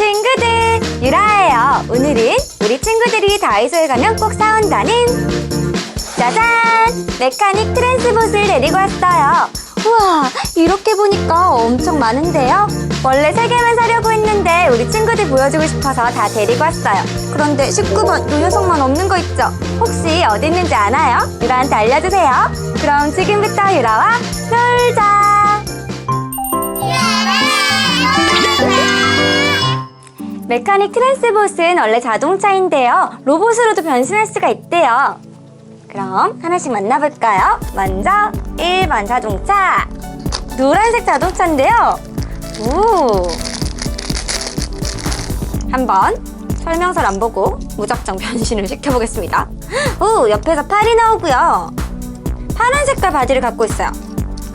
친구들 유라예요. 오늘은 우리 친구들이 다이소에 가면 꼭 사온다는 짜잔 메카닉 트랜스봇을 데리고 왔어요. 우와 이렇게 보니까 엄청 많은데요. 원래 세 개만 사려고 했는데 우리 친구들 보여주고 싶어서 다 데리고 왔어요. 그런데 19번 요 녀석만 없는 거 있죠? 혹시 어디 있는지 아나요? 유라한테 알려주세요. 그럼 지금부터 유라와 놀자. 메카닉 트랜스봇은 원래 자동차인데요. 로봇으로도 변신할 수가 있대요. 그럼 하나씩 만나볼까요? 먼저 1번 자동차. 노란색 자동차인데요. 오. 한번 설명서를 안 보고 무작정 변신을 시켜보겠습니다. 오, 옆에서 팔이 나오고요. 파란 색깔 바디를 갖고 있어요.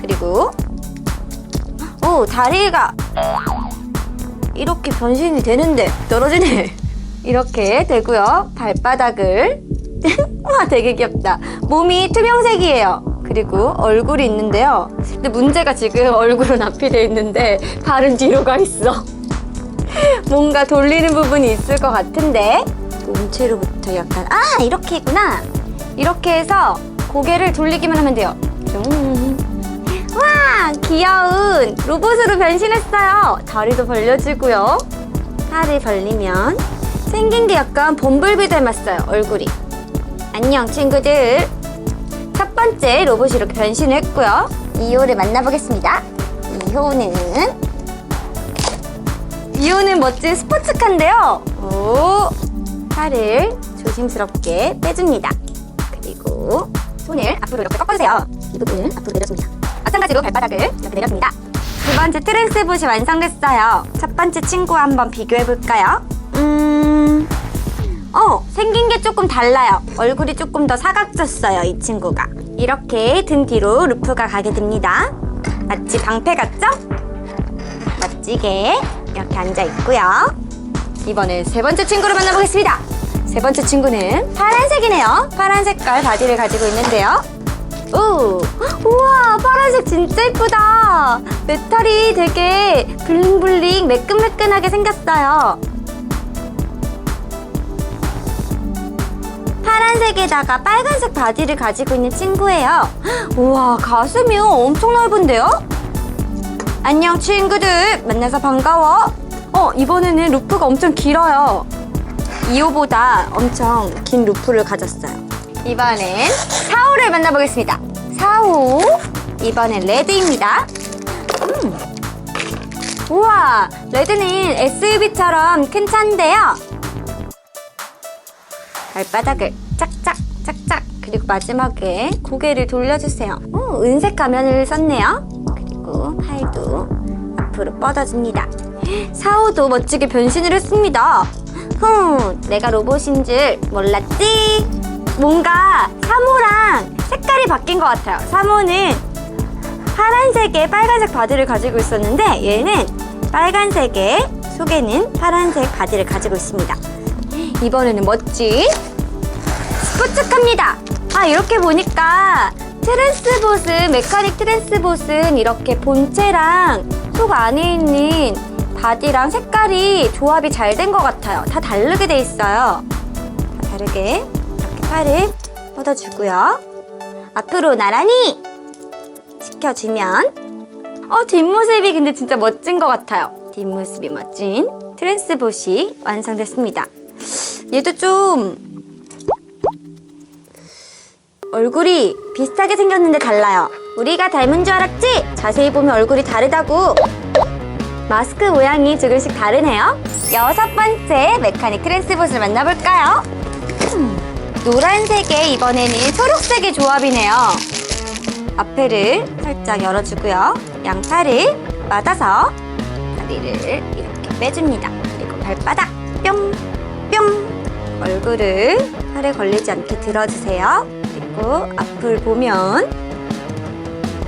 그리고 오, 다리가 이렇게 변신이 되는데 떨어지네. 이렇게 되고요. 발바닥을 와 되게 귀엽다. 몸이 투명색이에요. 그리고 얼굴이 있는데요. 근데 문제가 지금 얼굴은 앞이 돼 있는데 발은 뒤로 가 있어. 뭔가 돌리는 부분이 있을 것 같은데 몸체로부터 약간 아 이렇게 구나. 이렇게 해서 고개를 돌리기만 하면 돼요. 음. 와 귀여운 로봇으로 변신했어요. 다리도 벌려지고요. 팔을 벌리면 생긴 게 약간 범블비 닮았어요 얼굴이. 안녕 친구들. 첫 번째 로봇이 이렇게 변신을 했고요. 2호를 만나보겠습니다. 2호는 2호는 멋진 스포츠카인데요. 오 팔을 조심스럽게 빼줍니다. 그리고 손을 앞으로 이렇게 꺾어주세요. 이 부분은 앞으로 내려줍니다 마찬가지로 발바닥을 이렇게 내려줍니다. 두 번째 트랜스봇이 완성됐어요. 첫 번째 친구와 한번 비교해볼까요? 음... 어, 생긴 게 조금 달라요. 얼굴이 조금 더 사각졌어요, 이 친구가. 이렇게 등 뒤로 루프가 가게 됩니다. 마치 방패 같죠? 멋지게 이렇게 앉아있고요. 이번엔 세 번째 친구를 만나보겠습니다. 세 번째 친구는 파란색이네요. 파란 색깔 바디를 가지고 있는데요. 오, 우와, 파란색 진짜 예쁘다. 메탈이 되게 블링블링 매끈매끈하게 생겼어요. 파란색에다가 빨간색 바디를 가지고 있는 친구예요. 우와, 가슴이 엄청 넓은데요? 안녕, 친구들. 만나서 반가워. 어, 이번에는 루프가 엄청 길어요. 2호보다 엄청 긴 루프를 가졌어요. 이번엔 4호를 만나보겠습니다. 4호. 이번엔 레드입니다. 음. 우와, 레드는 SUV처럼 큰 차인데요. 발바닥을 짝짝, 짝짝. 그리고 마지막에 고개를 돌려주세요. 오, 은색 가면을 썼네요. 그리고 팔도 앞으로 뻗어줍니다. 4호도 멋지게 변신을 했습니다. 흠, 내가 로봇인 줄 몰랐지? 뭔가 3호랑 색깔이 바뀐 것 같아요. 3호는 파란색에 빨간색 바디를 가지고 있었는데 얘는 빨간색에 속에는 파란색 바디를 가지고 있습니다. 이번에는 멋진 스포츠카입니다. 아 이렇게 보니까 트랜스봇은 메카닉 트랜스봇은 이렇게 본체랑 속 안에 있는 바디랑 색깔이 조합이 잘 된 것 같아요. 다 다르게 돼 있어요. 다 다르게 팔을 뻗어주고요. 앞으로 나란히 지켜주면 어 뒷모습이 근데 진짜 멋진 것 같아요. 뒷모습이 멋진 트랜스봇이 완성됐습니다. 얘도 좀 얼굴이 비슷하게 생겼는데 달라요. 우리가 닮은 줄 알았지? 자세히 보면 얼굴이 다르다고. 마스크 모양이 조금씩 다르네요. 여섯 번째 메카닉 트랜스봇을 만나볼까요? 음, 노란색에 이번에는 초록색의 조합이네요. 앞에를 살짝 열어주고요. 양팔을 맞아서 다리를 이렇게 빼줍니다. 그리고 발바닥 뿅, 뿅. 얼굴을 팔에 걸리지 않게 들어주세요. 그리고 앞을 보면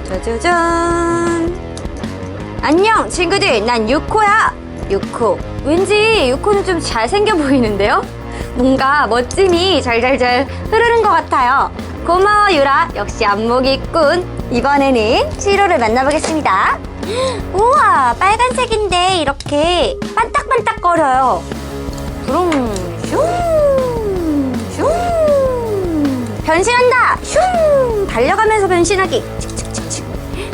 짜자잔. 안녕 친구들 난 6호야 6호 왠지 6호는 좀 잘생겨 보이는데요? 뭔가 멋짐이 잘잘잘 흐르는 것 같아요 고마워 유라 역시 안목이 있군 이번에는 7호를 만나보겠습니다 우와 빨간색인데 이렇게 반딱반딱 반짝 거려요. 부릉, 슝, 슝. 변신한다! 슝! 달려가면서 변신하기. 칙칙칙칙.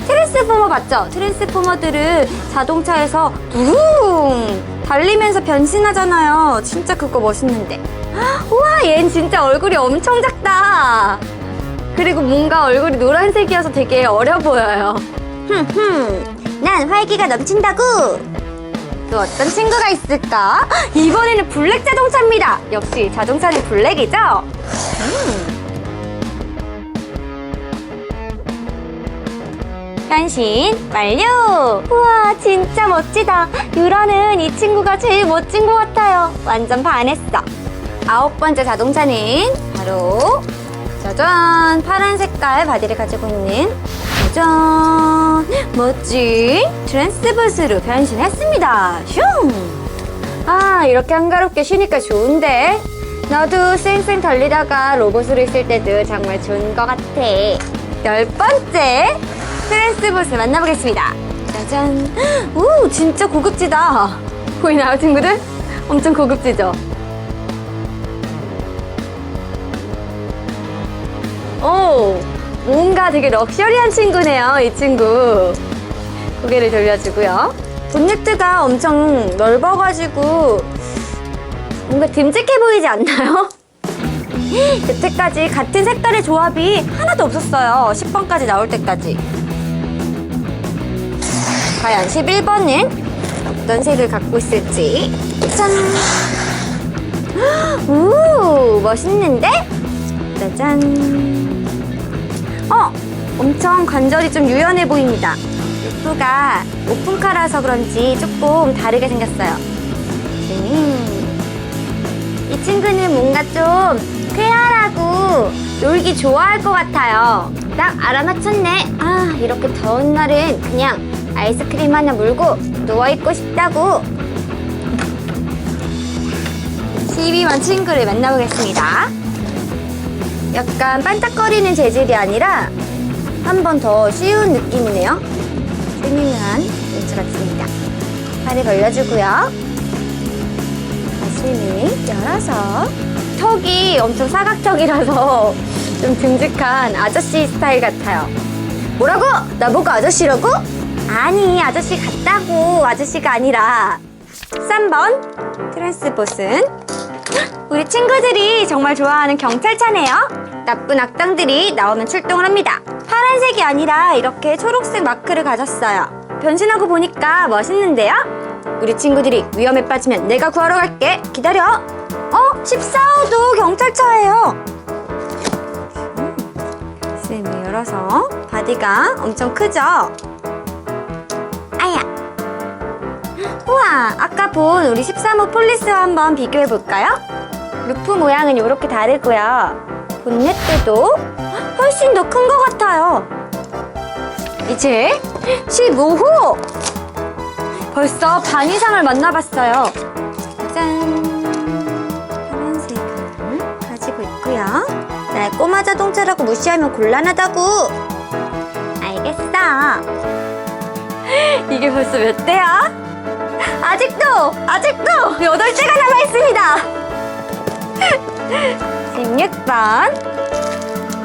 트랜스포머 봤죠? 트랜스포머들은 자동차에서 부릉! 달리면서 변신하잖아요. 진짜 그거 멋있는데. 우와, 얜 진짜 얼굴이 엄청 작다. 그리고 뭔가 얼굴이 노란색이어서 되게 어려 보여요. 흠흠, 난 활기가 넘친다고. 또 어떤 친구가 있을까? 이번에는 블랙 자동차입니다. 역시 자동차는 블랙이죠? 음. 변신 완료! 우와, 진짜 멋지다. 유라는 이 친구가 제일 멋진 것 같아요. 완전 반했어. 아홉 번째 자동차는 바로 짜잔! 파란 색깔 바디를 가지고 있는 짜잔! 멋진 트랜스버스로 변신했습니다. 슝! 아, 이렇게 한가롭게 쉬니까 좋은데? 나도 쌩쌩 달리다가 로봇으로 있을 때도 정말 좋은 것 같아. 열 번째 트랜스버스 만나보겠습니다. 짜잔! 오, 진짜 고급지다. 보이나요, 친구들? 엄청 고급지죠? 오, 뭔가 되게 럭셔리한 친구네요, 이 친구. 고개를 돌려주고요. 본네트가 엄청 넓어가지고 뭔가 듬직해 보이지 않나요? 여태까지 같은 색깔의 조합이 하나도 없었어요. 10번까지 나올 때까지. 과연 11번은 어떤 색을 갖고 있을지. 짠! 우, 멋있는데? 짜잔. 어! 엄청 관절이 좀 유연해 보입니다. 루프가 오픈카라서 그런지 조금 다르게 생겼어요. 음. 이 친구는 뭔가 좀 쾌활하고 놀기 좋아할 것 같아요. 딱 알아맞혔네. 아, 이렇게 더운 날은 그냥 아이스크림 하나 물고 누워있고 싶다고. 12번 친구를 만나보겠습니다. 약간 반짝거리는 재질이 아니라 한 번 더 쉬운 느낌이네요. 스밍한 멘트 같습니다. 팔을 벌려주고요. 가슴을 열어서 턱이 엄청 사각턱이라서 좀 듬직한 아저씨 스타일 같아요. 뭐라고? 나보고 아저씨라고? 아니, 아저씨 같다고. 아저씨가 아니라. 3번 트랜스봇은 우리 친구들이 정말 좋아하는 경찰차네요. 나쁜 악당들이 나오면 출동을 합니다. 파란색이 아니라 이렇게 초록색 마크를 가졌어요. 변신하고 보니까 멋있는데요? 우리 친구들이 위험에 빠지면 내가 구하러 갈게. 기다려. 어? 14호도 경찰차예요. 가슴을 열어서 바디가 엄청 크죠? 우와, 아까 본 우리 13호 폴리스와 한번 비교해 볼까요? 루프 모양은 이렇게 다르고요. 본넷도 훨씬 더 큰 것 같아요. 이제 15호! 벌써 반 이상을 만나봤어요. 짠! 파란색을 가지고 있고요. 날 꼬마 자동차라고 무시하면 곤란하다고! 알겠어. 이게 벌써 몇 대야? 아직도! 아직도! 8대가 남아 있습니다! 16번.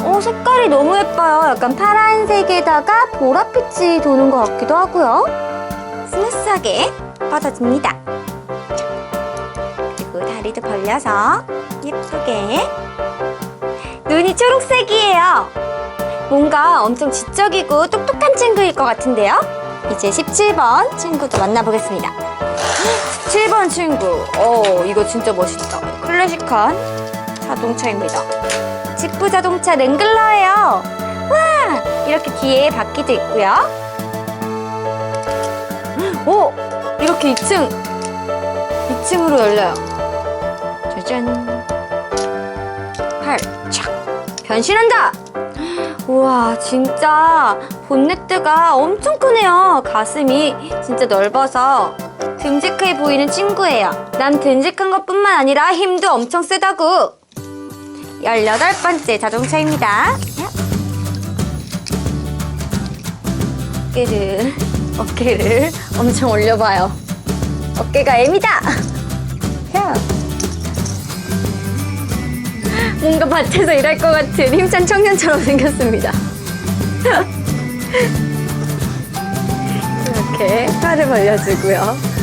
어, 색깔이 너무 예뻐요. 약간 파란색에다가 보랏빛이 도는 것 같기도 하고요. 스무스하게 뻗어집니다. 그리고 다리도 벌려서 예쁘게. 눈이 초록색이에요. 뭔가 엄청 지적이고 똑똑한 친구일 것 같은데요? 이제 17번 친구도 만나보겠습니다. 17번 친구. 어, 이거 진짜 멋있다. 클래식한 자동차입니다. 지프 자동차 랭글러예요. 와! 이렇게 뒤에 바퀴도 있고요. 오! 이렇게 2층. 2층으로 열려요. 짜잔. 팔, 착. 변신한다! 우와, 진짜 본네트가 엄청 크네요. 가슴이 진짜 넓어서 듬직해 보이는 친구예요. 난 듬직한 것 뿐만 아니라 힘도 엄청 세다고. 18번째 자동차입니다. 어깨를, 어깨를 엄청 올려봐요. 어깨가 M이다! 뭔가 밭에서 일할 것 같은 힘찬 청년처럼 생겼습니다. 이렇게 팔을 벌려주고요.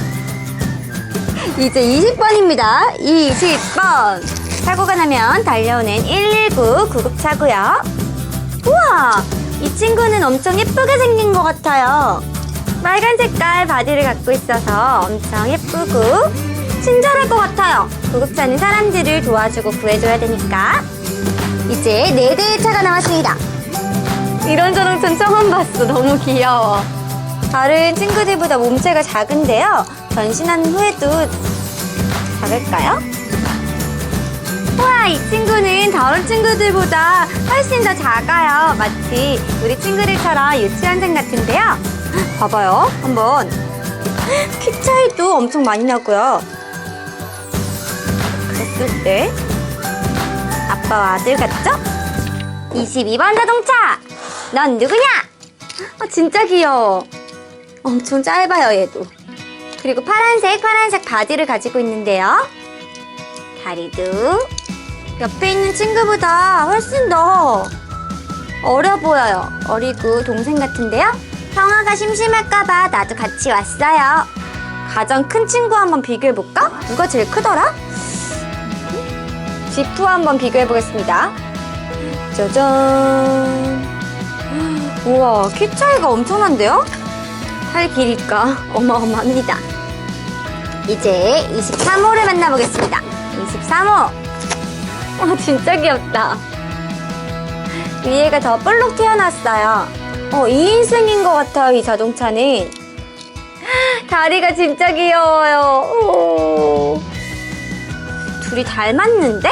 이제 20번입니다. 20번. 사고가 나면 달려오는 119 구급차고요. 우와! 이 친구는 엄청 예쁘게 생긴 것 같아요. 빨간 색깔 바디를 갖고 있어서 엄청 예쁘고 친절할 것 같아요. 구급차는 사람들을 도와주고 구해줘야 되니까. 이제 네 대의 차가 나왔습니다. 이런 자동차는 처음 봤어. 너무 귀여워. 다른 친구들보다 몸체가 작은데요. 변신한 후에도 작을까요? 우와, 이 친구는 다른 친구들보다 훨씬 더 작아요. 마치 우리 친구들처럼 유치원생 같은데요. 봐봐요. 한번. 키 차이도 엄청 많이 나고요. 그랬을 때 아빠와 아들 같죠? 22번 자동차! 넌 누구냐? 아, 진짜 귀여워. 엄청 짧아요, 얘도. 그리고 파란색, 파란색 바지를 가지고 있는데요. 다리도 옆에 있는 친구보다 훨씬 더 어려 보여요. 어리고 동생 같은데요. 형아가 심심할까봐 나도 같이 왔어요. 가장 큰 친구 한번 비교해볼까? 누가 제일 크더라? 지프 한번 비교해보겠습니다. 짜잔. 우와, 키 차이가 엄청난데요? 팔 길이가 어마어마합니다. 이제 23호를 만나보겠습니다. 23호. 와, 진짜 귀엽다. 위에가 더 볼록 튀어났어요. 어, 2인승인 것 같아요, 이 자동차는. 다리가 진짜 귀여워요. 오. 둘이 닮았는데?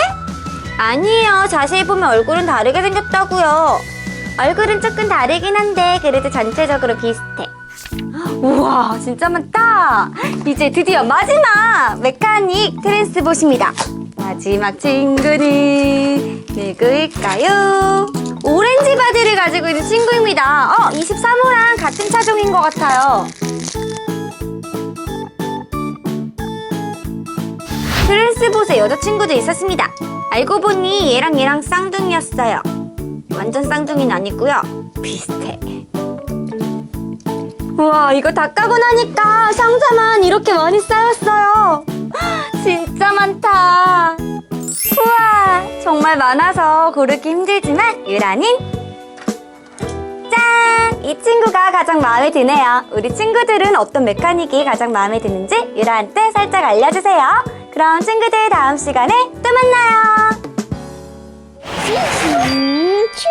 아니에요. 자세히 보면 얼굴은 다르게 생겼다고요. 얼굴은 조금 다르긴 한데 그래도 전체적으로 비슷해. 우와, 진짜 많다. 이제 드디어 마지막 메카닉 트랜스봇입니다. 마지막 친구는 누구일까요? 오렌지 바디를 가지고 있는 친구입니다. 어, 23호랑 같은 차종인 것 같아요. 트랜스봇에 여자친구도 있었습니다. 알고 보니 얘랑 얘랑 쌍둥이였어요. 완전 쌍둥이는 아니고요. 비슷해. 우와, 이거 다 까고 나니까 상자만 이렇게 많이 쌓였어요. 진짜 많다. 우와, 정말 많아서 고르기 힘들지만 유라는 짠! 이 친구가 가장 마음에 드네요. 우리 친구들은 어떤 메카닉이 가장 마음에 드는지 유라한테 살짝 알려주세요. 그럼 친구들 다음 시간에 또 만나요. 슈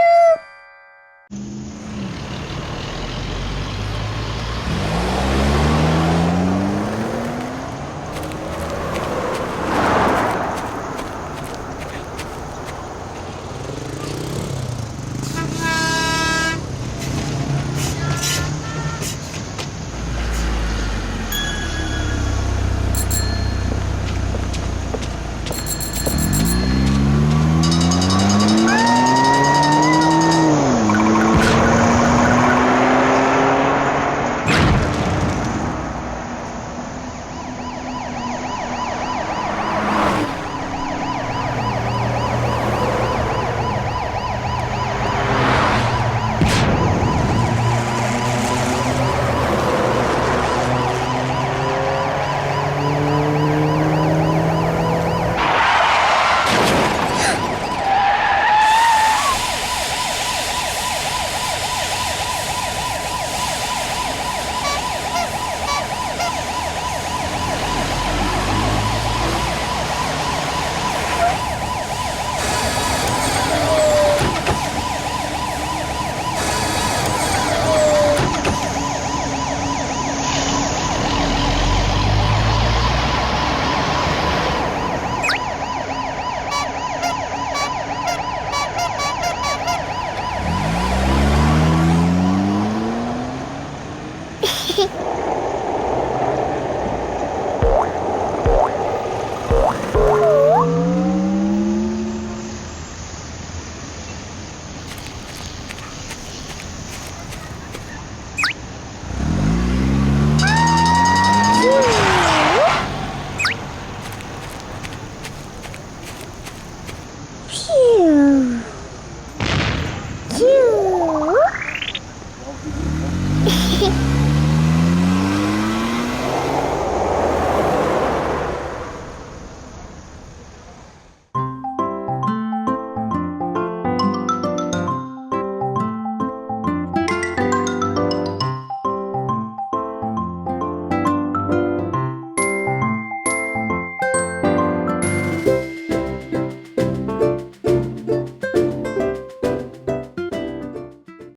Hehehe